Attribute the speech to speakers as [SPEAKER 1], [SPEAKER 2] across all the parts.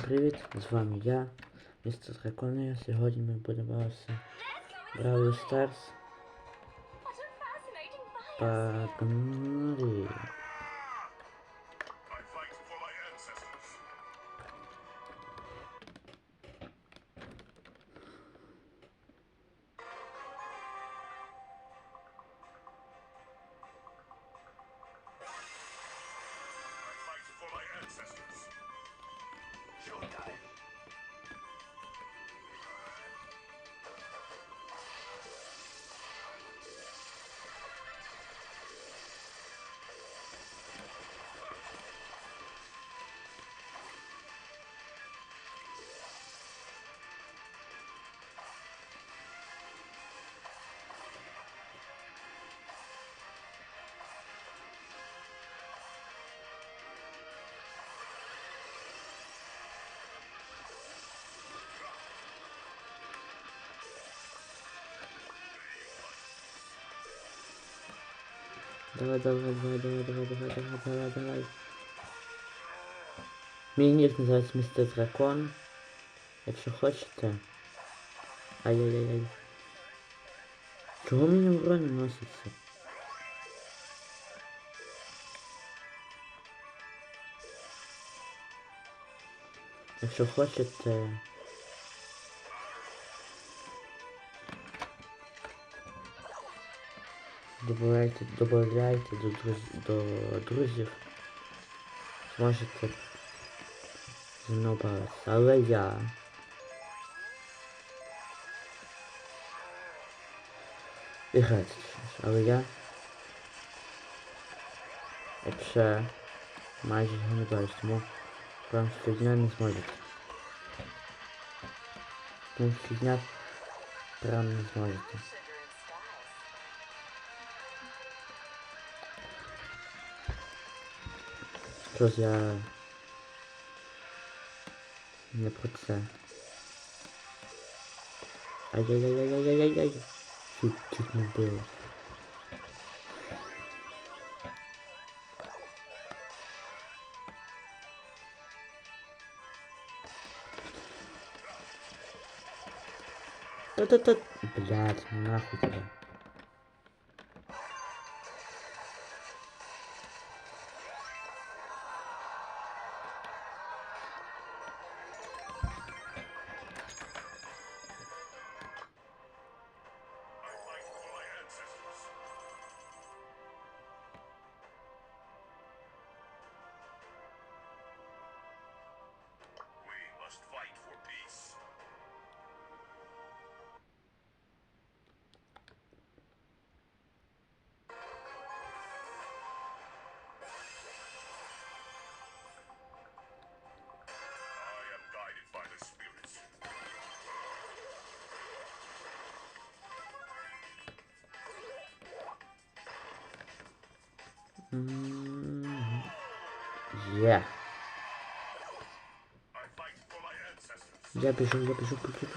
[SPEAKER 1] Привіт, з вами я, містер Дракония. Сьогодні ми будемо гратися в Бравл Старс.
[SPEAKER 2] What a fascinating fire!
[SPEAKER 1] Погнали. Давай, давай, давай, давай, давай, давай, давай, давай, давай. Мій нік називається містер Дракон. Якщо хочете. Ай-яй-яй-яй. Чого мені урон не носиться? Якщо хочете. Добавляйте, добавляйте до, друз, до друзів. Зможете зі мною бавитися. Але я. І грати точніше. Але я. Якщо майже його не бачу, тому прям щодня не зможете. Тому щодня прям не зможете. Що ж я не про це. Ай-яй-яй-яй-яй-яй-яй. Чуть, чуть не вбило. Та-та-та. Блядь, нахуй тебя.
[SPEAKER 3] Yeah.
[SPEAKER 1] Я пишу, я пишу, пишу.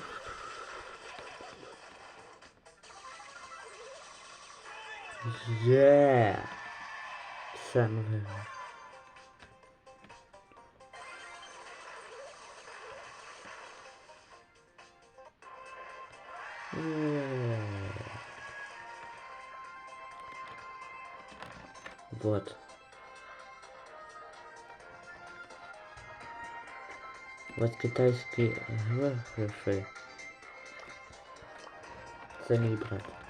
[SPEAKER 1] Yeah. Самое. Вот китайські географи. Це мій брат.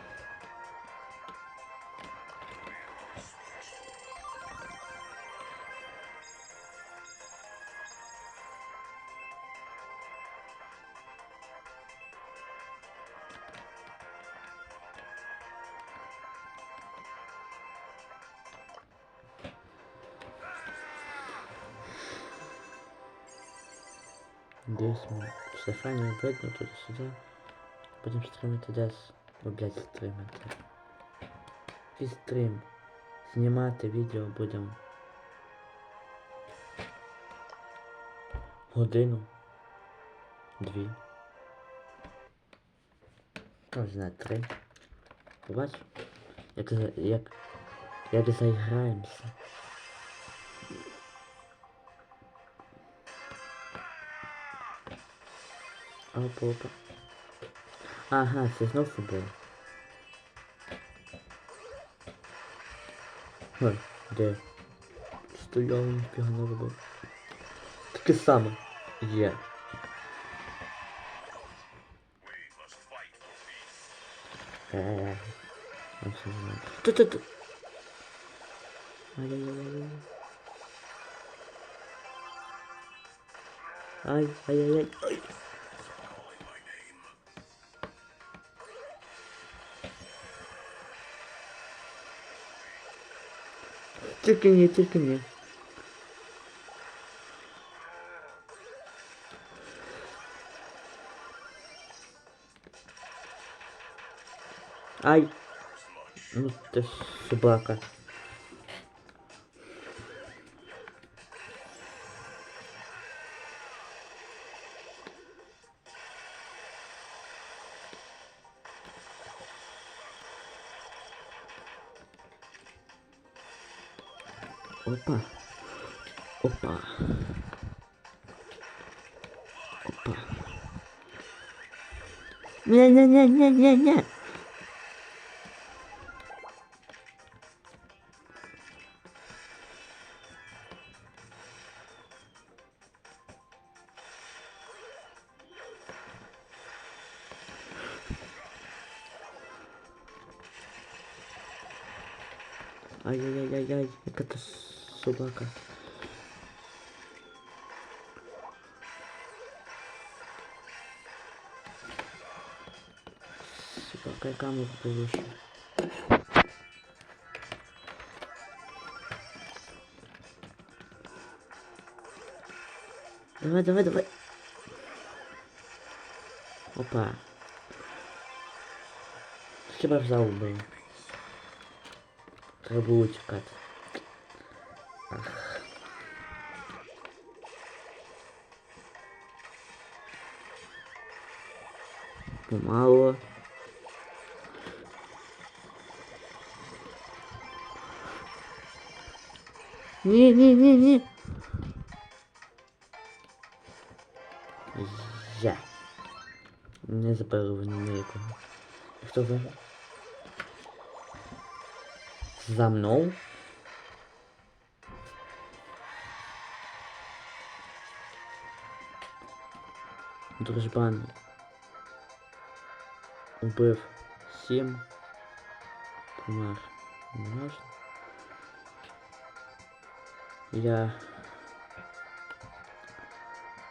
[SPEAKER 1] ми Стефанію видно туди-сюди. Будемо стримати десь. О, блядь, стримати. І стрим. Знімати відео будемо. Годину. Дві. Може знаю, три. Побач, як, за- як, як заіграємося. Опа, опа. Ага, це знов футбол. Ой, де? Стояв, ніфіга не робив. Таке саме. Є.
[SPEAKER 3] We must fight for
[SPEAKER 1] Тільки ні, тільки ні. Ай! Ну Ти ж собака. Опа. Опа. Опа. Не-не-не-не-не-не. Ай-яй-яй-яй-яй, яка то собака. Собака, яка ми повише. Давай, давай, давай. Опа. Хіба ж заубив. Треба було чекати. Помало. Ні, ні, ні, ні. Я. Не забили вони ніякого. Хто виграв? За мною? Дружбан убив сім. Помер. Не важно. Я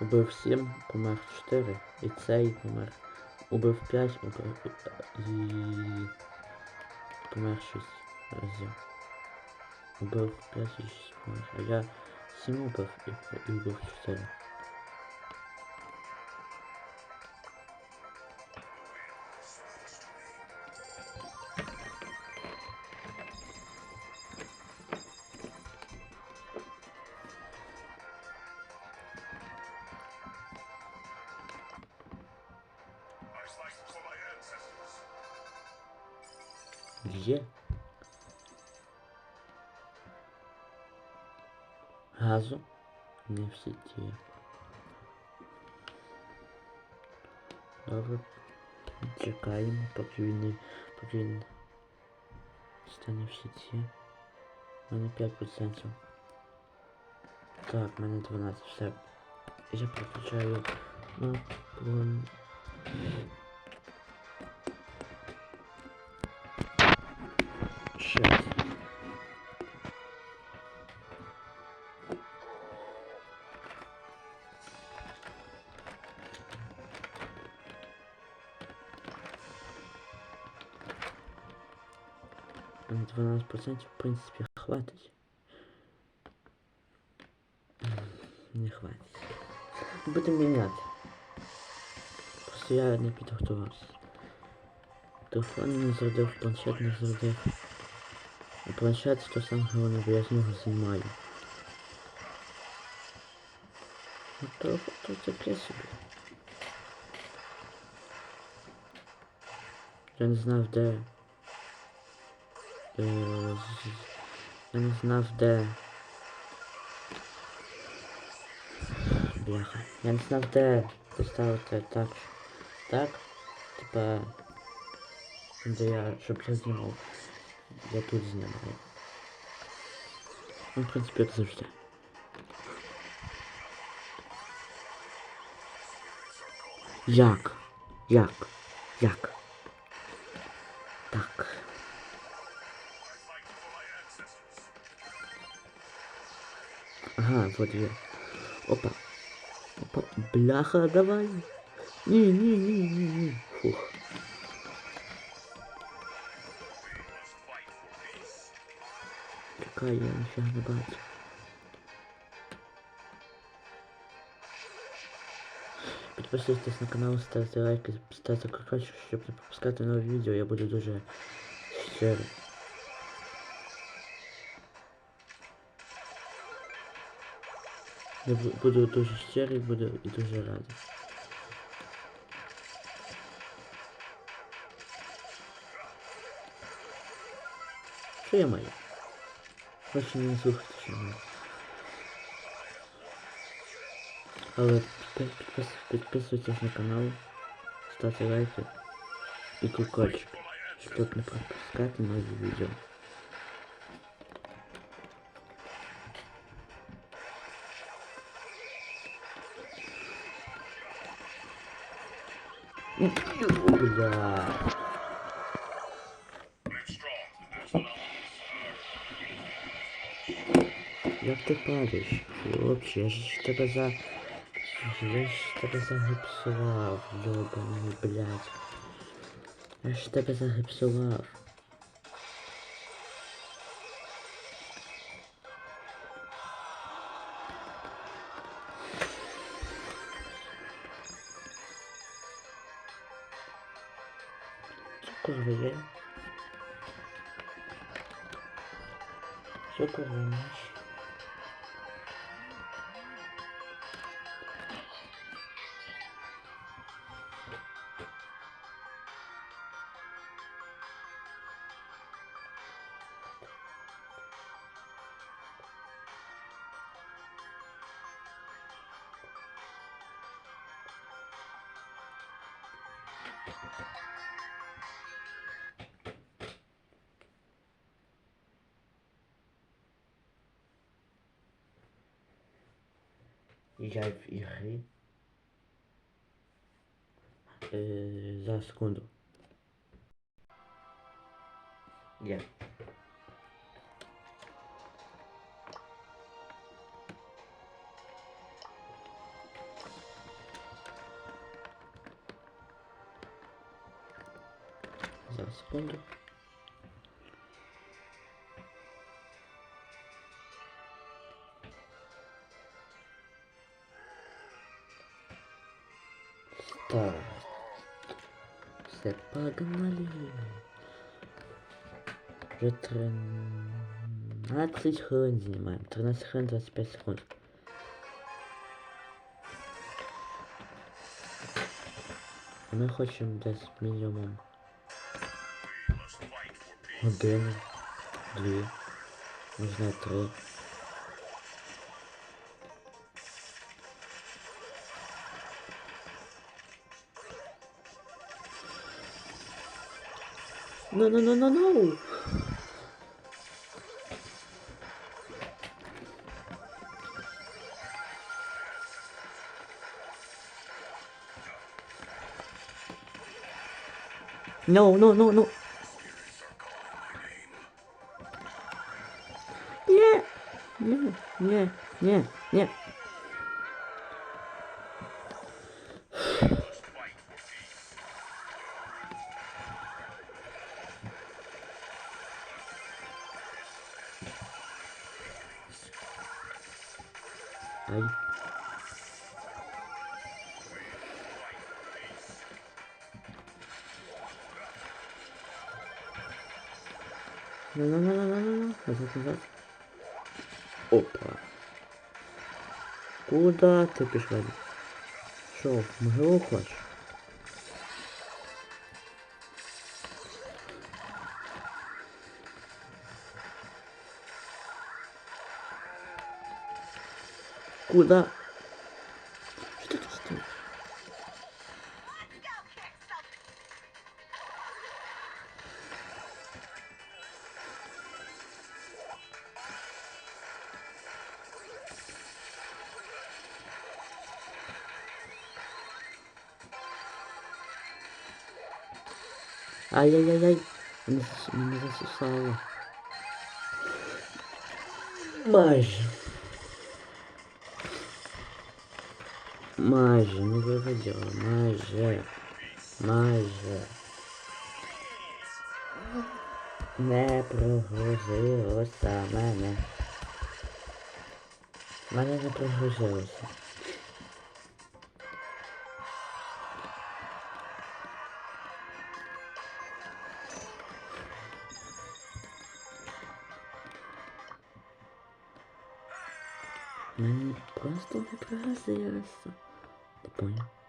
[SPEAKER 1] убив сім, помер чотири. І цей помер. Убив п'ять, убив і помер шість разів. Убив 5 і 6 помер. А я 7 убив і, і убив 4. поки він не поки він стане в сеті. У мене 5%. Так, в мене 12, все. Я переключаю на план. Щас. 12% в принципе хватит. М, Не хватит. Будемо міняти. Просто я не підготувався. Телефон не зрадив, планшет не зрадив. А планшет то саме головне, бо я з нього знімаю. Ну то, то таке собі. Я не знав де. Е, з- я не знав де. Бляха. Я не знав де поставити так, так, типа, де я, щоб я знімав. Я тут знімаю. Ну, в принципі, як завжди. Як? Ага, вот я. Опа. Опа. Бляха, давай. Не, не, не, не, не. Фух. Чекай, я нічого не бачу. Підписуйтесь на канал, ставте лайки, ставте колокольчик, щоб не пропускати нові відео, я буду дуже щирий. Я бу- буду дуже щирий, буду і дуже радий. Що я маю? Хочу не слухати, що я маю. Але підпис, підпис, підписуйтесь на канал, ставте лайки і колокольчик, щоб не пропускати нові відео.
[SPEAKER 3] An
[SPEAKER 1] Як ти падаєш? Хлопче, я ж тебе за... Я ж тебе загипсував, йобаний, блядь. Я ж тебе загипсував. Я в ігри. Е, за секунду. За секунду. Так. Все, погнали. Вже 13 хвилин знімаємо. 13 хвилин 25 секунд. Ми хочемо десь мінімум
[SPEAKER 3] must
[SPEAKER 1] Andando ali nos metrô. Não, não, não, não, não! Não, não, não, não! Nie, nie, nie. Aj. No,
[SPEAKER 3] no, no, no, no,
[SPEAKER 1] no, no, no, no, no, no. Куда ты пішла? Що, в могилу хочеш? Куда? Ай-яй-яй-яй. Мене, зас- мене засосало. Майже. Майже, не виведіло, майже. Майже. Не прогрузилося мене. Мене не прогрузилося. Мене просто не прогрузилося. Ти понял? Ну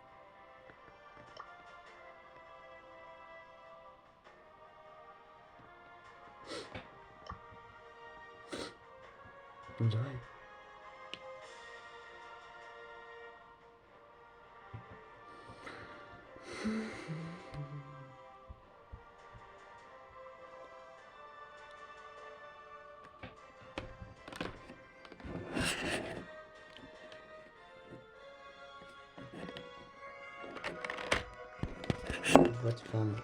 [SPEAKER 1] Вот вам.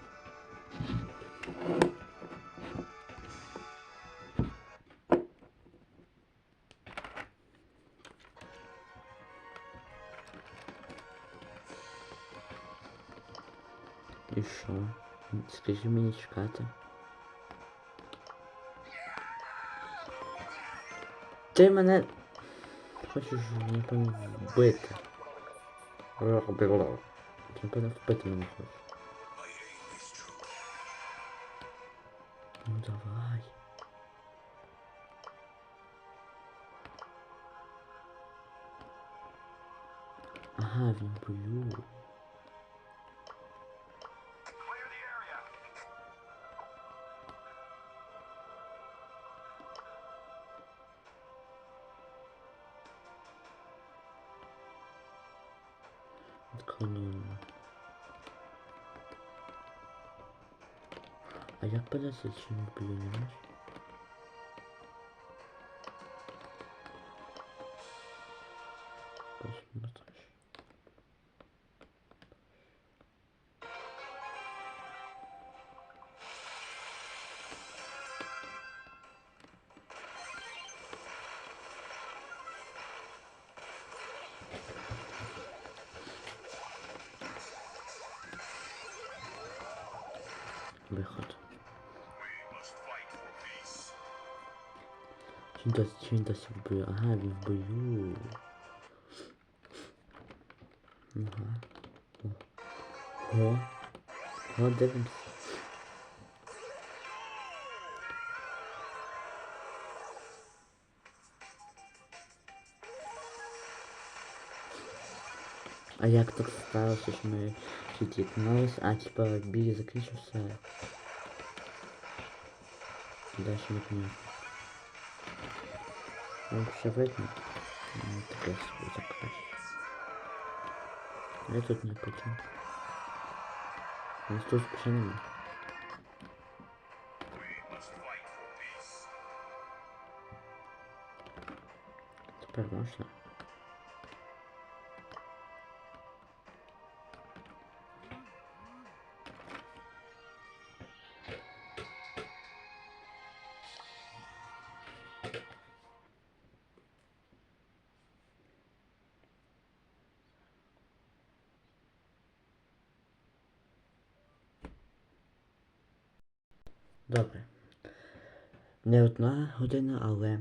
[SPEAKER 1] І що? Скажи мені чекати. Ти мене хочеш напевно вбити. Робило. Ти напевно вбити мене хочеш. Ну давай. Ага, він в бою. Знаєш? Посмотришь. Выход. Чи він досі, чи він досі в бою? Ага, він в бою. Ага. О. О. О, дивимось. А як так сталося, що ми чуть зіткнулись, а типа бій закінчився. Дальше не понятно. Ну, все видно. Ну, таке собі закрась. Я тут не. У нас тут ще нема.
[SPEAKER 3] We
[SPEAKER 1] Добре. Не одна година, але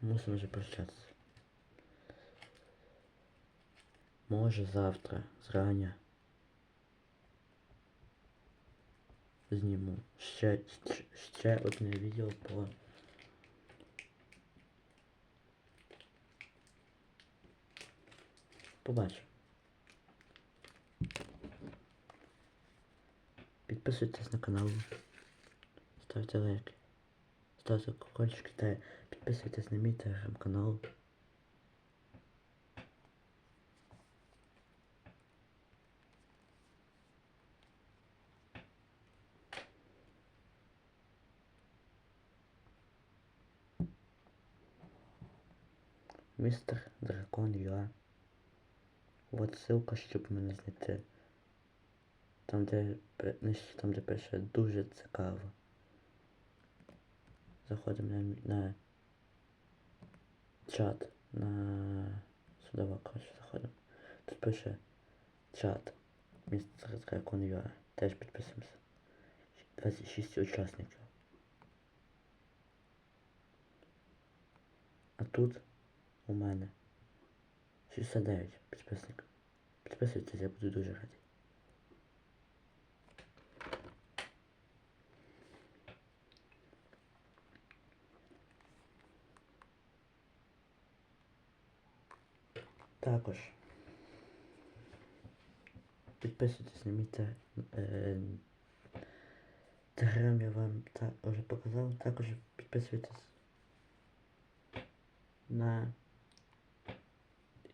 [SPEAKER 1] мусимо вже прощатися. Може завтра, зрання. Зніму ще, ще, ще одне відео по Побачу. Підписуйтесь на канал. Ставте лайки. Ставте колокольчики та підписуйтесь на мій телеграм-канал. Містер Дракон Юа. От ссылка, щоб мене знайти. Там, де пи- нижче, там, де пише дуже цікаво. Заходимо на, мі- на чат. На судова, коротше, заходимо. Тут пише чат. Містер Дракон UA. Теж підписуємося. 26 учасників. А тут у мене 69 підписників. Підписуйтесь, я буду дуже радий. Також підписуйтесь на мій те, е, телеграм, я вам та, вже показав. Також підписуйтесь на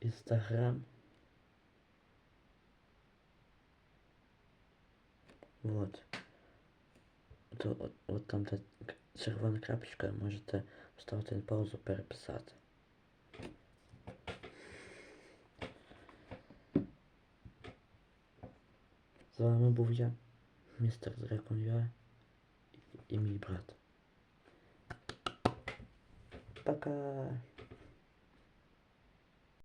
[SPEAKER 1] інстаграм. Вот. От, от, от там та к- червона крапочка, можете поставити на паузу, переписати. вами був я, містер Дракон Я і мій брат. Пока.